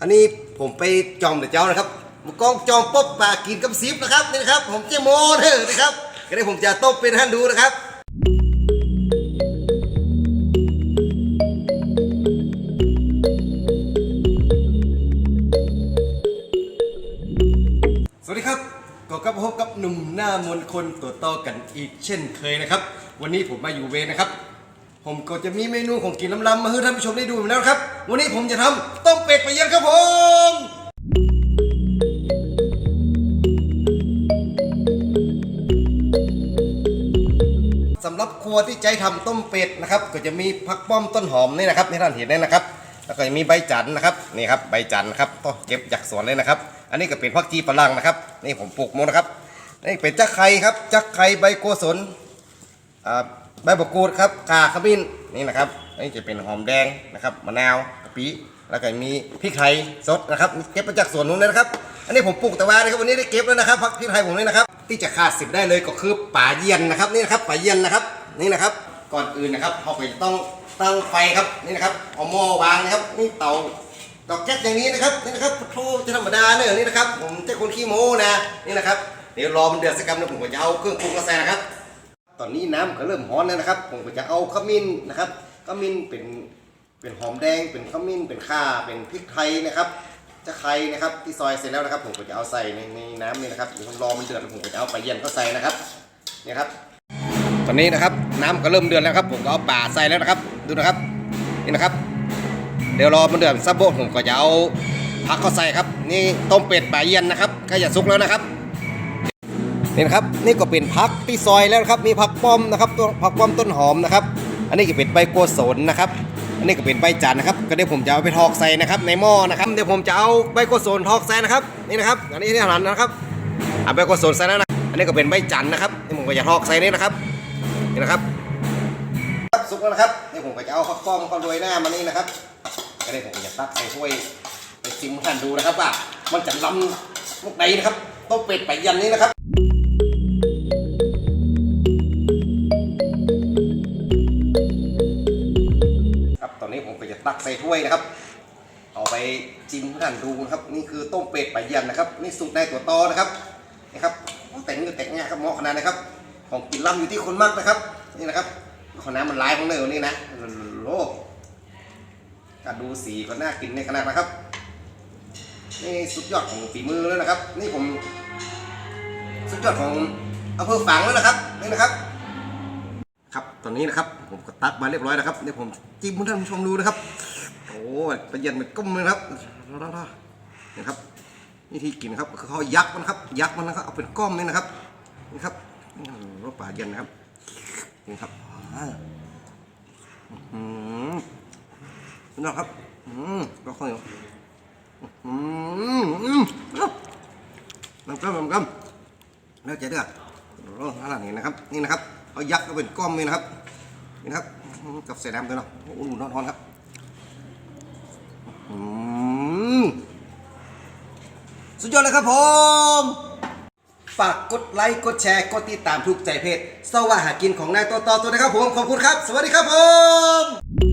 อันนี้ผมไปจอมเดี๋ยวเจ้านะครับกองจอมป๊บปากินกับซิปนะครับนี่นะครับ ผมเจโมเด้อนะครับก็ได้ผมจะต้มเป็นท่านดูนะครับสวัสดีครับก็กลับมาพบกับหนุ่มหน้ามนคนตัวต่อกันอีกเช่นเคยนะครับ วันนี้ผมมาอยู่เวรนะครับ ผมก็จะมีเมนูของกินล้ำๆมาให้ท่านผู้ชมได้ดูแล้วครับ วันนี้ผมจะทำต้มเป็ดไปเย็นครับผมสำหรับครัวที่ใจทำต้มเป็ดนะครับ ก็จะมีผักป้อมต้นหอมนี่นะครับที่ท่านเห็นนี่นะครับ แล้วก็จะมีใบจันทร์นะครับนี่ครับใบจันทร์ครับต้องเก็บจากสวนเลยนะครับ อันนี้ก็เป็นผักจีฝรั่งนะครับ นี่ผมปลูกหมดนะครับนี่เป็นจักไข่ครับจักไข่ใบโกศลอ่า ใบมะกรูดครับข่าขมิ้นนี่นะครับนี่จะเป็นหอมแดงนะครับมะนาวกะปิแล้วก็มีพริกไทยสดนะครับเก็บมาจากสวนนู้นเลยนะครับ อันนี้ผมปลูกแต่ว่านะครับวันนี้ได้เก็บแล้วนะครับพักพริกไทยผมนี่นะครับ ที่จะขาดสิบได้เลยก็คือป่าเยียนนะครับนี่นะครับป่าเยียนนะครับนี่นะครับ ก่อนอื่นนะครับเราก็จะต้องตั้งไฟครับนี่นะครับเอาหม้อวางนะครับนี่เตาดอกแก๊สอย่างนี้นะครับนี่นะครับโทจะธรรมดาเนี่ยนี่นะครับ ผมจะคนขี้โม้นะนี่นะครับเดี๋ยวรอมันเดือดสักกำนึงผมก็จะเอาเครื่องปรุงมาใส่นะครับ ตอนนี้น้ำก็เริ่มร้อนแล้วนะครับ ผมก็จะเอาขมิ้นนะครับขมิ้นเป็นเป็นหอมแดง เป็นขมิ้น เป็นข่า เป็นพริกไทยนะครับจะไข่นะครับที่ซอยเสร็จแล้วนะครับ ผมก็จะเอาใส่ในในน้ำนี่นะครับเดี๋ยวรอมันเดือดผมก็จะเอาไปเย็นเข้าใส่นะครับเนี่ยครับ ตอนนี้นะครับน้ำก็เริ่มเดือดแล้วครับ ผมก็เอาป่าใส่แล้วนะครับ ดูนะครับนี่นะครับ เดี๋ยวรอมันเดือดซับโบผมก็จะเอาผักเข้าใส่ครับ นี่ต้มเป็ดป่าเย็นนะครับใกล้จะสุกแล้วนะครับ นี่นะครับนี่ก็เป็นพักที่ซอยแล้วนะครับมีผักป้อมนะครับตัวผักป้อมต้นหอมนะครับ อันนี้ก็เป็นใบโกศลนะครับอันนี้ก็เป็นใบจันนะครับ ก็เดี๋ยวผมจะเอาไปทอกใส่นะครับ ในหม้อนะครับเดี๋ยวผมจะเอาใบโกศลทอกใส่นะครับนี่นะครับอันนี้ที่หันนะครับเอาใบโกศลใส่แล้วนะอันนี้ก็เป็นใบจันนะครับนี่ผมก็จะทอกใส่นี่นะครับนี่นะครับครับสุกแล้วนะครับนี่ผมก็จะเอาผักป้อมเข้าโรยหน้ามานี่นะครับก็เดี๋ยวผมจะตักใส่ถ้วยไปชิมท่านดูนะครับว่ามันจะล้ำลูกใดนะครับต้มเป็ดไปยันนี้นะครับ ผมก็จะตักใส่ถ้วยนะครับ เอาไปจิ้มให้ท่านดูนะครับ นี่คือต้มเป็ดปลาเยียนนะครับ นี่สูตรในตัวตอนะครับนี่ครับแต่งเนื้อแต่งงาครับเหมาะขนาดนะครับ ของกินล้ำอยู่ที่คนมากนะครับ นี่นะครับขอน้ำมันลายของเนื้อนี่นะโลการดูสีก็น่ากินในขนาดนะครับ นี่สุดยอดของฝีมือแล้วนะครับ นี่ผมสุดยอดของอำเภอฝางแล้วนะครับนี่นะครับ ครับตอนนี้นะครับผมก็ตักมาเรียบร้อยนะครับเดี๋ยวผม จิ้มให้ท่านผู้ชมดูนะครับ โอ้ยประเย็นมันก้มเลยครับนี่ครับนี่ที่กินครับคือเขายักมันครับ ยักมันนะครับเอาเป็นก้อมนี่นะครับนี่ครับรสป่าเย็นนะครับนี่ครับอืมนี่นะครับอืมก็ค่อยอืมอืมน้ำก้มน้ำก้มแล้วใจเด้อโอ้อะไรนี่นะครับ นี่นะครับเอายักก็เป็นก้อมนี่นะครับนี่นะครับ กับเส่น้ำด้วยเนาะโอ้โหนอนๆครับสุดยอดเลยครับผมฝากกดไลค์กดแชร์กดติดตามทุกใจเพจสว่าหากินของนายตัวต่อตัวนะครับผม ขอบคุณครับ สวัสดีครับผม